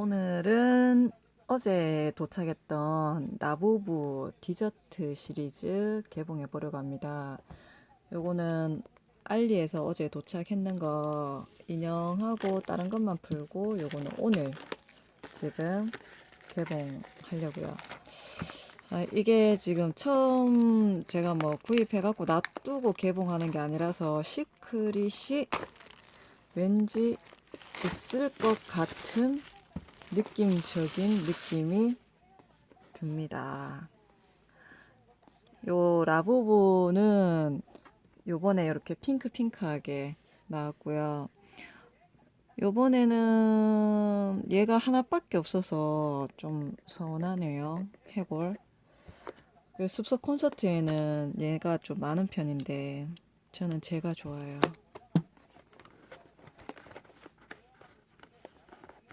오늘은 어제 도착했던 라부부 디저트 시리즈 개봉해 보려고 합니다. 요거는 알리에서 어제 도착했는 거 인형하고 다른 것만 풀고 요거는 오늘 지금 개봉하려고요. 아, 이게 지금 처음 제가 뭐 구입해갖고 놔두고 개봉하는 게 아니라서 시크릿이 왠지 있을 것 같은 느낌적인 느낌이 듭니다. 요 라부부는 요번에 이렇게 핑크핑크하게 나왔고요. 요번에는 얘가 하나밖에 없어서 좀 서운하네요. 해골. 그 숲속 콘서트에는 얘가 좀 많은 편인데 저는 제가 좋아요.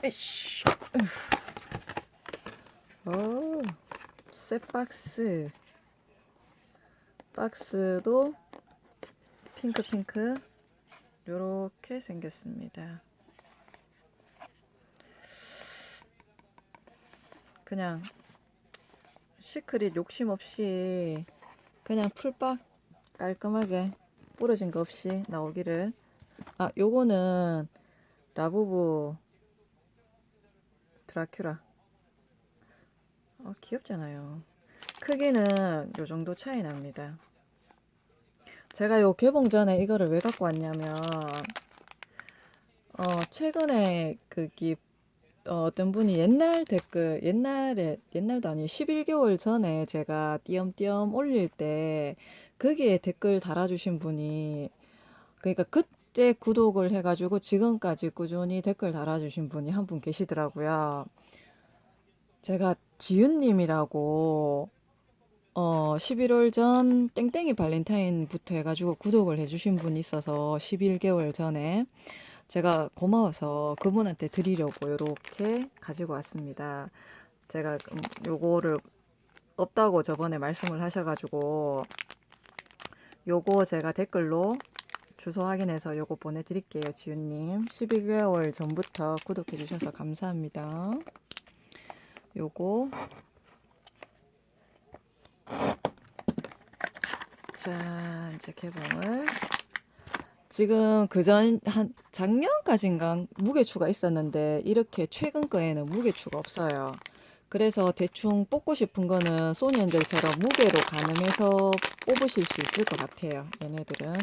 에이씨. 오, 새 박스. 박스도 핑크핑크 요렇게 생겼습니다. 그냥 시크릿 욕심 없이 그냥 풀박 깔끔하게 부러진 거 없이 나오기를 아 요거는 라부부 드라큘라. 어, 귀엽잖아요. 크기는 요 정도 차이 납니다. 제가 요 개봉 전에 이거를 왜 갖고 왔냐면 어 최근에 그기 어, 어떤 분이 옛날 댓글 옛날에 옛날도 아니고 11개월 전에 제가 띄엄띄엄 올릴 때 거기에 댓글 달아주신 분이 그러니까 그 때 구독을 해가지고 지금까지 꾸준히 댓글 달아주신 분이 한 분 계시더라고요. 제가 지윤님이라고 어 11월 전 땡땡이 발렌타인부터 해가지고 구독을 해주신 분이 있어서 11개월 전에 제가 고마워서 그분한테 드리려고 이렇게 가지고 왔습니다. 제가 음, 요거를 없다고 저번에 말씀을 하셔가지고 요거 제가 댓글로 주소 확인해서 요거 보내드릴게요, 지윤님. 12개월 전부터 구독해주셔서 감사합니다. 요거 자 이제 개봉을 지금 그전 한 작년까지인가 무게추가 있었는데 이렇게 최근 거에는 무게추가 없어요. 그래서 대충 뽑고 싶은 거는 소니엔젤처럼 무게로 가늠해서 뽑으실 수 있을 것 같아요. 얘네들은.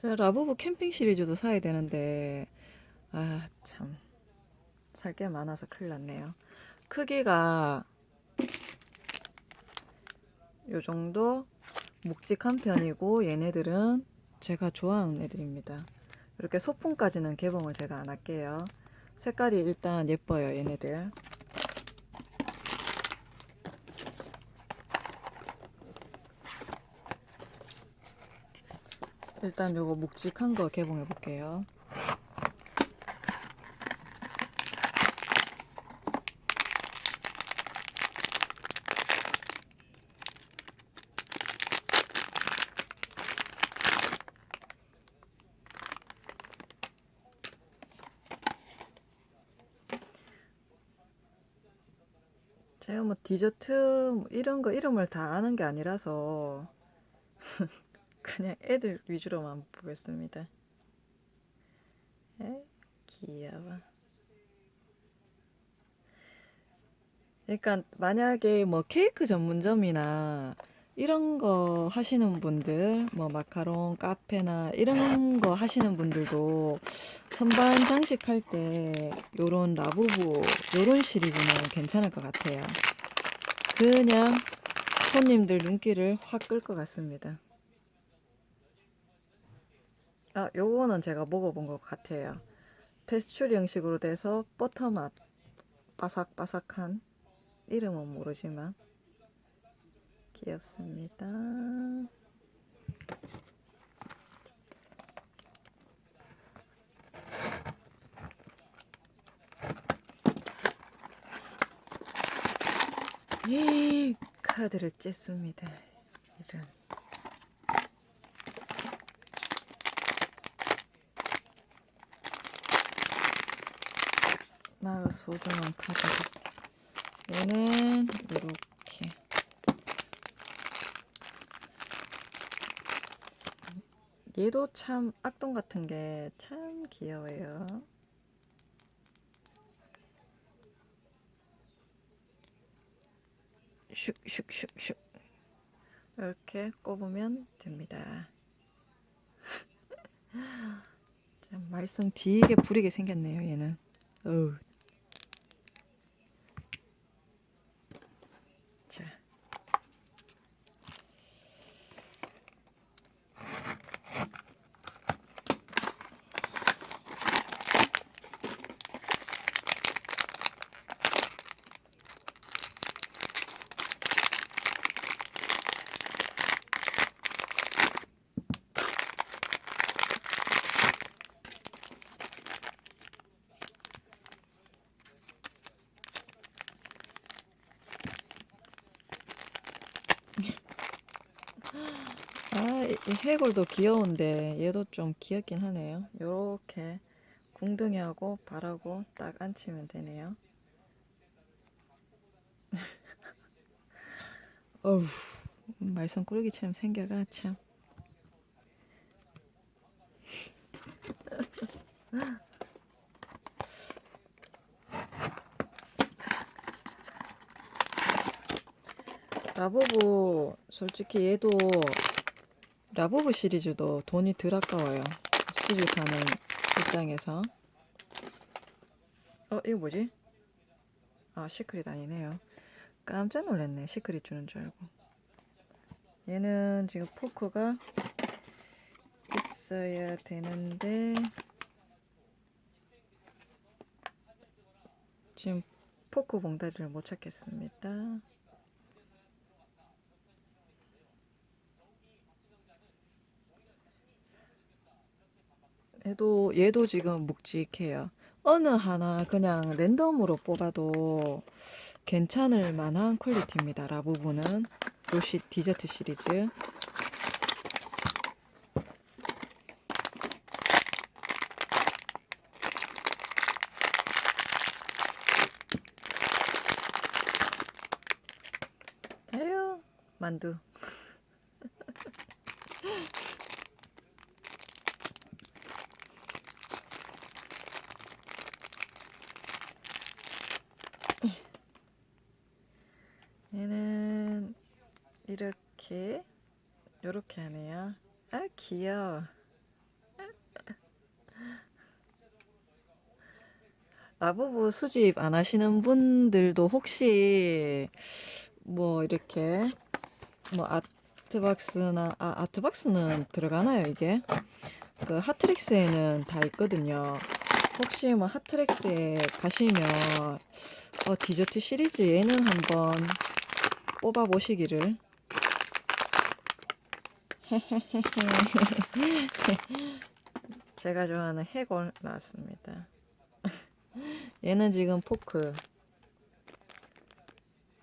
제가 라부부 캠핑 시리즈도 사야 되는데 아 참 살 게 많아서 큰일 났네요. 크기가 요 정도 묵직한 편이고 얘네들은 제가 좋아하는 애들입니다. 이렇게 소품까지는 개봉을 제가 안 할게요. 색깔이 일단 예뻐요 얘네들. 일단 요거 묵직한 거 개봉해 볼게요. 제가 뭐 디저트 뭐 이런 거 이름을 다 아는 게 아니라서 그냥 애들 위주로만 보겠습니다. 에 귀여워. 그러니까 만약에 뭐 케이크 전문점이나 이런 거 하시는 분들, 뭐 마카롱 카페나 이런 거 하시는 분들도 선반 장식할 때 요런 라부부 요런 시리즈는 괜찮을 것 같아요. 그냥 손님들 눈길을 확 끌 것 같습니다. 아, 요거는 제가 먹어본 것 같아요. 페스츄리 형식으로 돼서 버터맛 바삭바삭한 이름은 모르지만 귀엽습니다. 카드를 찢습니다. 나 소중한 카드. 얘는 이렇게. 얘도 참 악동 같은 게 참 귀여워요. 슉슉슉슉 이렇게 꼽으면 됩니다. 참 말썽 되게 부리게 생겼네요, 얘는. 어우. 자. 아, 이이 해골도 귀여운데 얘도 좀 귀엽긴 하네요. 요렇게 궁둥이하고 발하고 딱 앉히면 되네요. 어우, 말썽 꾸러기처럼 생겨가 참. 라부부 솔직히 얘도 라부부 시리즈도 돈이 덜 아까워요. 수집하는 입장에서. 어, 이거 뭐지? 아, 시크릿 아니네요. 깜짝 놀랐네. 시크릿 주는 줄 알고. 얘는 지금 포크가 있어야 되는데 지금 포크 봉다리를 못 찾겠습니다. 얘도 얘도 지금 묵직해요. 어느 하나 그냥 랜덤으로 뽑아도 괜찮을 만한 퀄리티입니다. 라부부는 요시 디저트 시리즈. 만두. 얘는 이렇게 요렇게 하네요. 아 귀여워. 라부부 수집 안 하시는 분들도 혹시 뭐 이렇게 뭐 아트박스나 아 아트박스는 들어가나요 이게? 그 하트렉스에는 다 있거든요. 혹시 뭐 하트렉스에 가시면 어, 디저트 시리즈 얘는 한번 뽑아 보시기를. 제가 좋아하는 해골 나왔습니다. 얘는 지금 포크.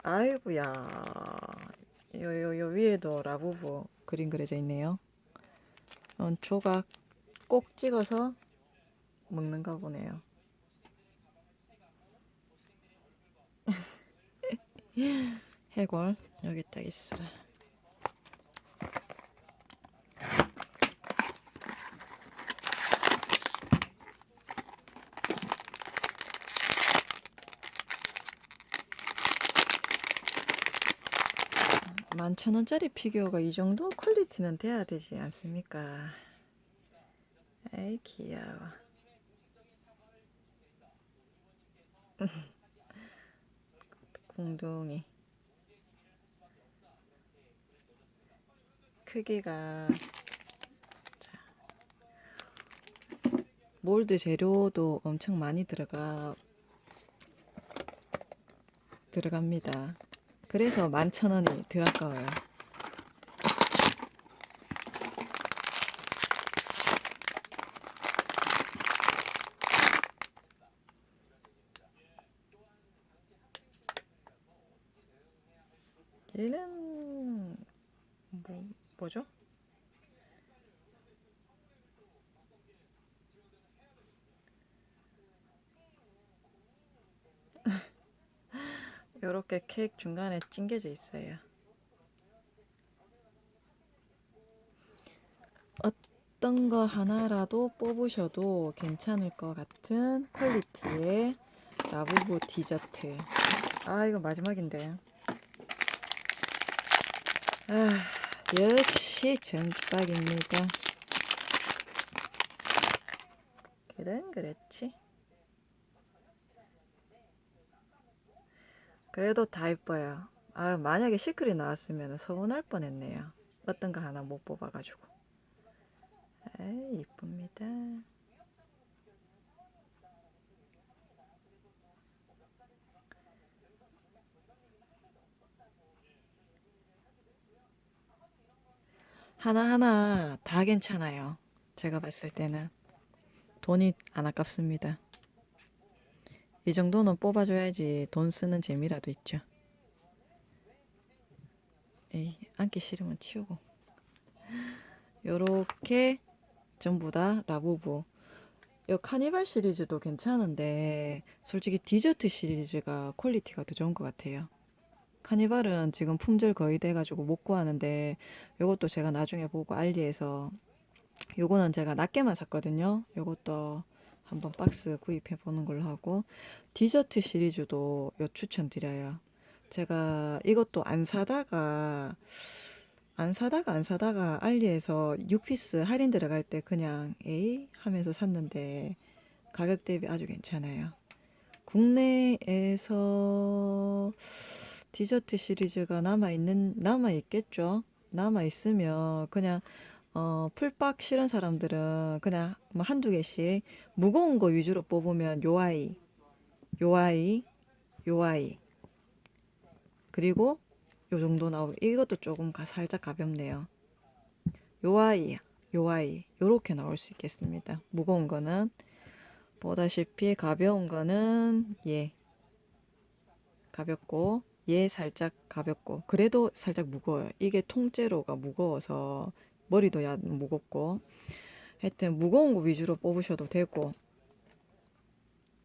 아이고야. 요요요 위에도 라부부 그림 그려져 있네요. 어, 조각 꼭 찍어서 먹는가 보네요. 해골 여기 딱 있어라. 만천 원짜리 피규어가 이 정도 퀄리티는 돼야 되지 않습니까? 에이 귀여워. 궁둥이 크기가 자, 몰드 재료도 엄청 많이 들어가 들어갑니다. 그래서 만천 원이 덜 아까워요. 얘는 뭐 뭐죠? 요렇게 케이크 중간에 찡겨져 있어요. 어떤 거 하나라도 뽑으셔도 괜찮을 것 같은 퀄리티의 라부부 디저트. 아, 이거 마지막인데. 아, 역시 전박입니다. 그런 그렇지. 그래도 다 이뻐요. 아, 만약에 시클이 나왔으면 서운할 뻔했네요. 어떤 거 하나 못 뽑아가지고. 에이, 이쁩니다. 하나하나 다 괜찮아요. 제가 봤을 때는. 돈이 안 아깝습니다. 이 정도는 뽑아줘야지 돈 쓰는 재미라도 있죠. 에이, 앉기 싫으면 치우고. 요렇게 전부 다 라부부. 요 카니발 시리즈도 괜찮은데 솔직히 디저트 시리즈가 퀄리티가 더 좋은 것 같아요. 카니발은 지금 품절 거의 돼가지고 못 구하는데 요것도 제가 나중에 보고 알리에서 요거는 제가 낮게만 샀거든요. 요것도 한번 박스 구입해 보는 걸로 하고 디저트 시리즈도 요 추천드려요. 제가 이것도 안 사다가 안 사다가 안 사다가 알리에서 6피스 할인 들어갈 때 그냥 에이 하면서 샀는데 가격 대비 아주 괜찮아요. 국내에서 디저트 시리즈가 남아 있는 남아 있겠죠. 남아 있으면 그냥 어, 풀박 싫은 사람들은 그냥 뭐 한두 개씩 무거운 거 위주로 뽑으면 요 아이, 요 아이, 요 아이. 그리고 요 정도 나오고 이것도 조금 가, 살짝 가볍네요. 요 아이, 요 아이. 요렇게 나올 수 있겠습니다. 무거운 거는 보다시피 가벼운 거는 얘. 가볍고 얘 살짝 가볍고 그래도 살짝 무거워요. 이게 통째로가 무거워서 머리도 야 무겁고 하여튼 무거운 거 위주로 뽑으셔도 되고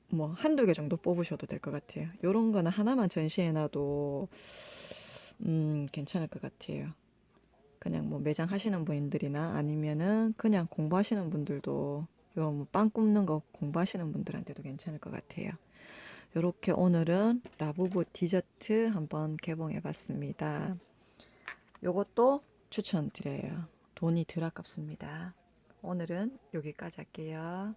뭐 한두 개 정도 뽑으셔도 될 것 같아요. 요런 거는 하나만 전시해 놔도 음 괜찮을 것 같아요. 그냥 뭐 매장 하시는 분들이나 아니면은 그냥 공부하시는 분들도 요뭐빵 굽는 거 공부하시는 분들한테도 괜찮을 것 같아요. 요렇게 오늘은 라부부 디저트 한번 개봉해 봤습니다. 요것도 추천드려요. 돈이 덜 아깝습니다. 오늘은 여기까지 할게요.